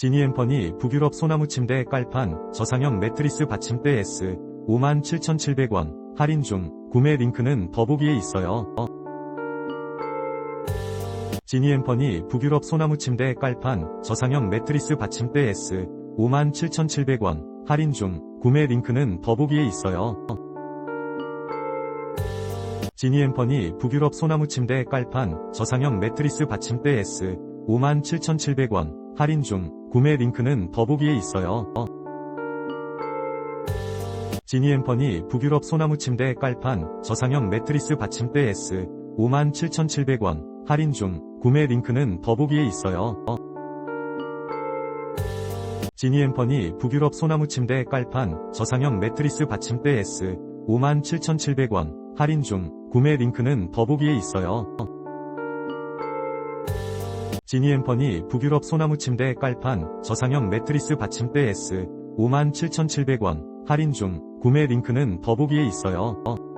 지니엠퍼니 북유럽 소나무 침대 깔판 저상형 매트리스 받침대 S 57,700원 할인 중 구매 링크는 더보기에 있어요. 어. 지니엠퍼니 북유럽 소나무 침대 깔판 저상형 매트리스 받침대 S 57,700원 할인 중 구매 링크는 더보기에 있어요. 어. 지니엠퍼니 북유럽 소나무 침대 깔판 저상형 매트리스 받침대 S 57,700원 할인 중 구매 링크는 더보기에 있어요. 어. 지니엠퍼니 북유럽 소나무 침대 깔판 저상형 매트리스 받침대 S 57,700원 할인 중 구매 링크는 더보기에 있어요. 어. 지니엠퍼니 북유럽 소나무 침대 깔판 저상형 매트리스 받침대 S 57,700원 할인 중 구매 링크는 더보기에 있어요. 어. 지니엠퍼니 북유럽 소나무 침대 깔판 저상형 매트리스 받침대 S 57,700원 할인 중 구매 링크는 더보기에 있어요. 어.